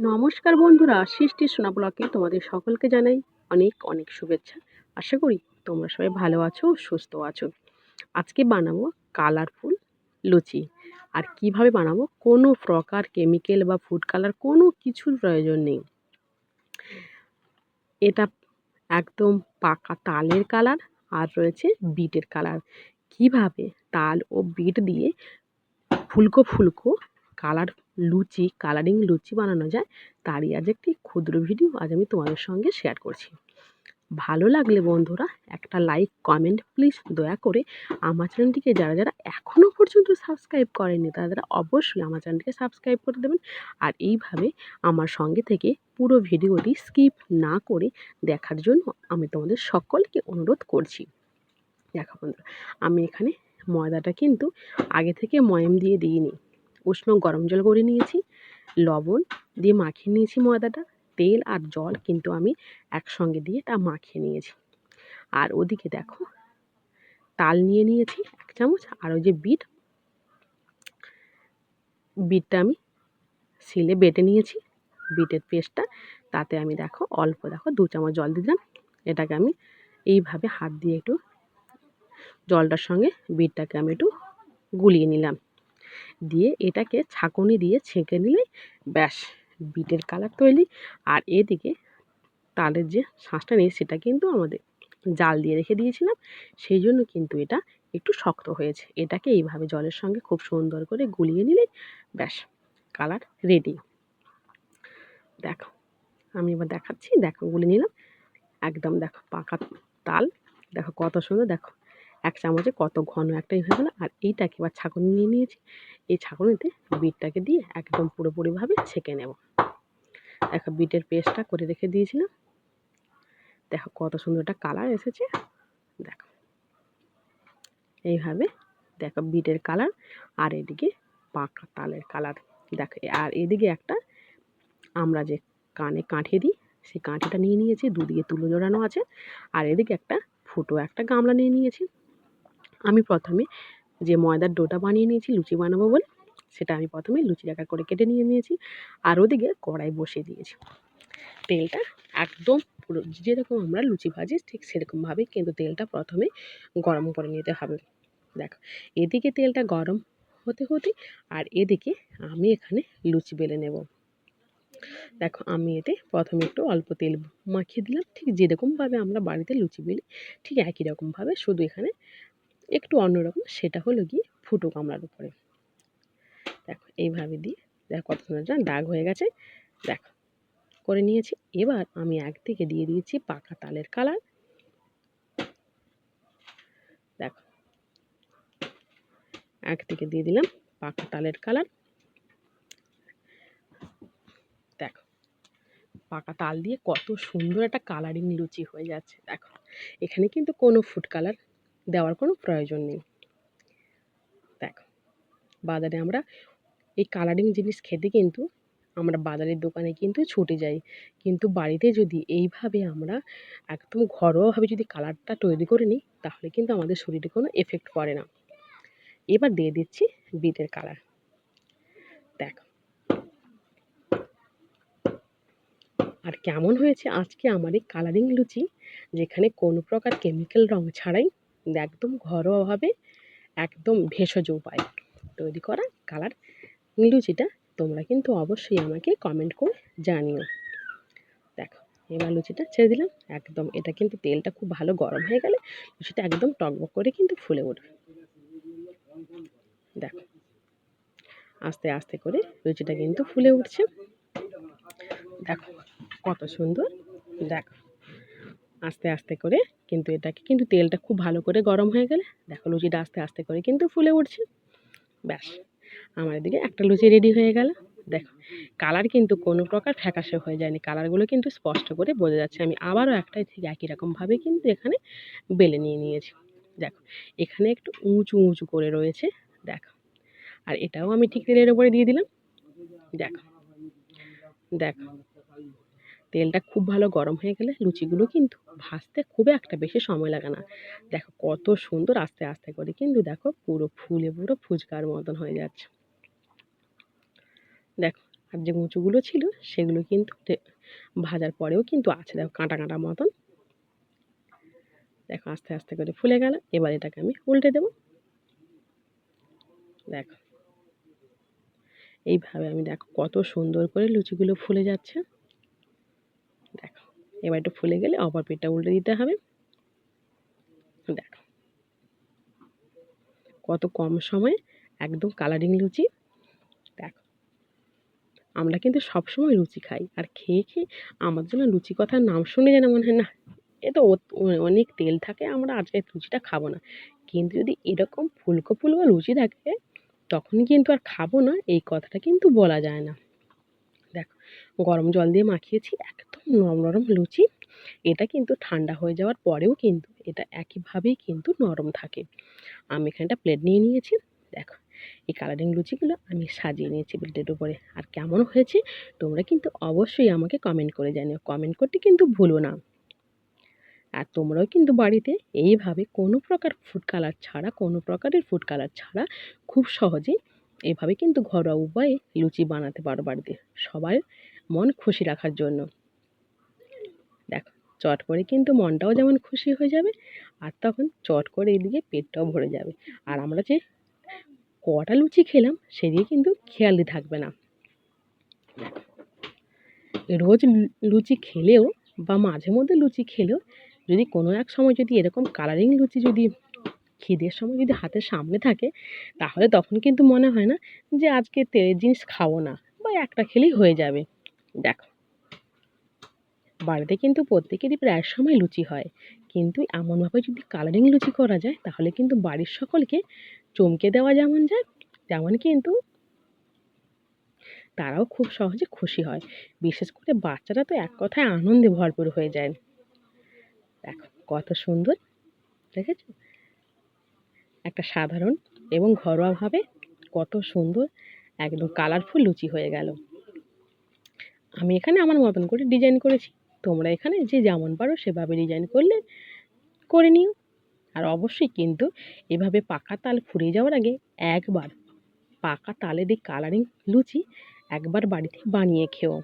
নমস্কার বন্ধুরা, সৃষ্টি সোনা ব্লকে তোমাদের সকলকে জানাই অনেক অনেক শুভেচ্ছা। আশা করি তোমরা সবাই ভালো আছো, সুস্থ আছো। আজকে বানাবো কালারফুল লুচি। আর কীভাবে বানাবো? কোনো প্রকার কেমিক্যাল বা ফুড কালার কোনো কিছুর প্রয়োজন নেই। এটা একদম পাকা তালের কালার আর রয়েছে বিটের কালার। কীভাবে তাল ও বিট দিয়ে ফুলকো ফুলকো কালার লুচি কালারিং লুচি বানানো যায়, তারই আজ একটি ক্ষুদ্র ভিডিও আজ আমি তোমাদের সঙ্গে শেয়ার করছি। ভালো লাগলে বন্ধুরা একটা লাইক কমেন্ট প্লিজ দয়া করে আমার চ্যানেলটিকে যারা যারা এখনও পর্যন্ত সাবস্ক্রাইব করেনি, তারা অবশ্যই আমার চ্যানেলটিকে সাবস্ক্রাইব করে দেবেন। আর এইভাবে আমার সঙ্গে থেকে পুরো ভিডিওটি স্কিপ না করে দেখার জন্য আমি তোমাদের সকলকে অনুরোধ করছি। দেখো বন্ধুরা, আমি এখানে ময়দাটা কিন্তু আগে থেকে ময়াম দিয়ে দিইনি। উষ্ণ গরম জল করে নিয়েছি, লবণ দিয়ে মাখিয়ে নিয়েছি ময়দাটা, তেল আর জল কিন্তু আমি একসঙ্গে দিয়ে তা মাখিয়ে নিয়েছি। আর ওদিকে দেখো, তাল নিয়ে নিয়েছি এক চামচ, আর ওই যে বিট, বিটটা আমি শিলে বেটে নিয়েছি, বিটের পেস্টটা, তাতে আমি দেখো অল্প দেখো দু চামচ জল দিলাম, এটাকে আমি এইভাবে হাত দিয়ে একটু জলটার সঙ্গে বিটটাকে আমি একটু গুলিয়ে নিলাম। দিয়ে এটাকে ছাঁকুনি দিয়ে ছেঁকে নিলে ব্যাস, বিটের কালার তৈরি। আর এদিকে তালের যে শাঁসটা নেই, সেটা কিন্তু আমাদের জাল দিয়ে রেখে দিয়েছিলাম। সেই জন্য কিন্তু এটা একটু শক্ত হয়েছে। এটাকে এইভাবে জলের সঙ্গে খুব সুন্দর করে গুলিয়ে নিলে ব্যাস, কালার রেডি। দেখো, আমি এবার দেখাচ্ছি। দেখো, গুলে নিলাম। একদম দেখো, পাকা তাল। দেখো, কত সুন্দর। দেখো এক চামচে কত ঘন একটাই হয়ে গেলো আর এইটাকে এবার ছাঁকুনি নিয়ে নিয়েছি। এই ছাঁকুনিতে বিটটাকে দিয়ে একদম পুরোপুরিভাবে ছেঁকে নেব। দেখো, বিটের পেস্টটা করে রেখে দিয়েছিলাম। দেখো, কত সুন্দর একটা কালার এসেছে। দেখো, এইভাবে দেখো বিটের কালার আর এদিকে পাকা তালের কালার। দেখো, আর এদিকে একটা আমরা যে কানে কাঠি দিই, সেই কাঠিটা নিয়ে নিয়েছি। দুদিকে তুলো জোড়ানো আছে। আর এদিকে একটা ফুটো একটা গামলা নিয়ে নিয়েছি। আমি প্রথমে যে ময়দার ডোটা বানিয়ে নিয়েছি, লুচি বানাবো বলে, সেটা আমি প্রথমে লুচি আকার করে কেটে নিয়ে নিয়েছি আর ওদিকে কড়াই বসিয়ে দিয়েছি। তেলটা একদম পুরো যেরকম আমরা লুচি ভাজি ঠিক সেরকমভাবেই কিন্তু তেলটা প্রথমে গরম করে নিতে হবে। দেখো, এদিকে তেলটা গরম হতে হতে আর এদিকে আমি এখানে লুচি বেলে নেব। দেখো, আমি এতে প্রথমে একটু অল্প তেল মাখিয়ে দিলাম, ঠিক যেরকমভাবে আমরা বাড়িতে লুচি বেলি ঠিক একই রকমভাবে শুধু এখানে একটু অন্যরকম সেটা হলো গিয়ে ফুটো কামড়ার উপরে। দেখো, এইভাবে দিয়ে দেখো কত সুন্দর দাগ হয়ে গেছে। দেখো, করে নিয়েছি। এবার আমি একদিকে দিয়ে দিয়েছি পাকা তালের কালার। দেখো একদিকে দিয়ে দিলাম পাকা তালের কালার। দেখো, পাকা তাল দিয়ে কত সুন্দর একটা কালারিং লুচি হয়ে যাচ্ছে। দেখো, এখানে কিন্তু কোনো ফুড কালার দেওয়ার কোনো প্রয়োজন নেই। দেখো, বাজারে আমরা এই কালারিং জিনিস খেতে কিন্তু আমরা বাজারের দোকানে কিন্তু ছুটে যাই। কিন্তু বাড়িতে যদি এইভাবে আমরা একদম ঘরোয়াভাবে যদি কালারটা তৈরি করে নিই, তাহলে কিন্তু আমাদের শরীরে কোনো এফেক্ট পড়ে না। এবার দিয়ে দিচ্ছি বিটের কালার দেখ। আর কেমন হয়েছে আজকে আমার এই কালারিং লুচি, যেখানে কোনো প্রকার কেমিক্যাল রং ছাড়াই একদম ঘরোয়াভাবে একদম ভেষজ উপায় তৈরি করা কালার লুচিটা তোমরা কিন্তু অবশ্যই আমাকে কমেন্ট করে জানিও। দেখো, এবার লুচিটা ছেড়ে দিলাম। একদম, এটা কিন্তু তেলটা খুব ভালো গরম হয়ে গেলে লুচিটা একদম টকবক করে কিন্তু ফুলে উঠবে। দেখো, আস্তে আস্তে করে লুচিটা কিন্তু ফুলে উঠছে। দেখো, কত সুন্দর। দেখো আস্তে আস্তে করে কিন্তু এটাকে, কিন্তু তেলটা খুব ভালো করে গরম হয়ে গেলে, দেখো লুচিটা আস্তে আস্তে করে কিন্তু ফুলে উঠছে। ব্যাস, আমার এদিকে একটা লুচি রেডি হয়ে গেল। দেখো, কালার কিন্তু কোনো প্রকার ফ্যাকাশে হয়ে যায়নি। কালারগুলো কিন্তু স্পষ্ট করে বোঝা যাচ্ছে। আমি আবারও একটাই ঠিক একই রকমভাবে কিন্তু এখানে বেলে নিয়ে নিয়েছি। দেখো, এখানে একটু উঁচু উঁচু করে রয়েছে। দেখো, আর এটাও আমি ঠিক তেলের ওপরে দিয়ে দিলাম। দেখো দেখো তেলটা খুব ভালো গরম হয়ে গেলে লুচিগুলো কিন্তু ভাজতে খুব একটা বেশি সময় লাগে না। দেখো কত সুন্দর আস্তে আস্তে করে কিন্তু দেখো পুরো ফুলে পুরো ফুচকার মতন হয়ে যাচ্ছে। দেখো আর যে উঁচুগুলো ছিল সেগুলো কিন্তু ভাজার পরেও কিন্তু আছে দেখো কাঁটা কাঁটা মতন। দেখো আস্তে আস্তে করে ফুলে গেল, এবার এটাকে আমি উল্টে দেবো। দেখো। এইভাবে আমি দেখো কত সুন্দর করে লুচিগুলো ফুলে যাচ্ছে। এবার একটু ফুলে গেলে অপর পিঠটা উল্টে দিতে হবে। দেখো। কত কম সময়ে একদম কালারিং লুচি। দেখো। আমরা কিন্তু সবসময় লুচি খাই। আর খেয়ে খেয়ে আমার জন্য লুচি কথার নাম শুনে যেন মনে হয়, না, এ তো অনেক তেল থাকে, আমরা আজকে লুচিটা খাব না। কিন্তু যদি এরকম ফুলকো ফুলকো লুচি থাকে তখন কিন্তু আর খাব না, এই কথাটা কিন্তু বলা যায় না। দেখো, গরম জল দিয়ে মাখিয়েছি, একদম নরম নরম লুচি। এটা কিন্তু ঠান্ডা হয়ে যাওয়ার পরেও কিন্তু এটা একইভাবেই কিন্তু নরম থাকে। আমি এখানটা প্লেট নিয়ে নিয়েছি। দেখো, এই কালারিং লুচিগুলো আমি সাজিয়ে নিয়েছি প্লেটের উপরে। আর কেমন হয়েছে তোমরা কিন্তু অবশ্যই আমাকে কমেন্ট করে জানিও। কমেন্ট করতে কিন্তু ভুলো না। আর তোমরাও কিন্তু বাড়িতে এইভাবে কোনো প্রকার ফুড কালার ছাড়া, কোনো প্রকারের ফুড কালার ছাড়া খুব সহজেই এভাবে কিন্তু ঘরোয়া উপায়ে লুচি বানাতে পারো বাড়িতে। সবার মন খুশি রাখার জন্য। দেখো, চট করে কিন্তু মনটাও যেমন খুশি হয়ে যাবে, আর তখন চট করে এদিকে পেটটাও ভরে যাবে। আর আমরা যে কটা লুচি খেলাম সেদিকে কিন্তু খেয়ালই থাকবে না। রোজ লুচি খেলেও বা মাঝে মধ্যে লুচি খেলেও যদি কোনো এক সময় যদি এরকম কালারিং লুচি যদি খিদের সময় যদি হাতের সামনে থাকে, তাহলে তখন কিন্তু মনে হয় না যে আজকে তেলের জিনিস খাব না বা একটা খেলেই হয়ে যাবে। দেখো। বাড়িতে কিন্তু প্রত্যেকেরই প্রায় সময় লুচি হয়। কিন্তু এমনভাবে যদি কালারিং লুচি করা যায়, তাহলে কিন্তু বাড়ির সকলকে চমকে দেওয়া যেমন যায়, তেমন কিন্তু তারাও খুব সহজে খুশি হয়। বিশেষ করে বাচ্চারা তো এক কথায় আনন্দে ভরপুর হয়ে যায়। দেখো, কত সুন্দর, দেখেছ? একটা সাধারণ এবং ঘরোয়াভাবে কত সুন্দর একদম কালারফুল লুচি হয়ে গেল। আমি এখানে আমার মতন করে ডিজাইন করেছি। তোমরা এখানে যে যেমন পারো সেভাবে ডিজাইন করলে করে নিও। আর অবশ্যই কিন্তু এভাবে পাকা তাল ফুরিয়ে যাওয়ার আগে একবার পাকা তালের এই কালারিং লুচি একবার বাড়িতে বানিয়ে খেও।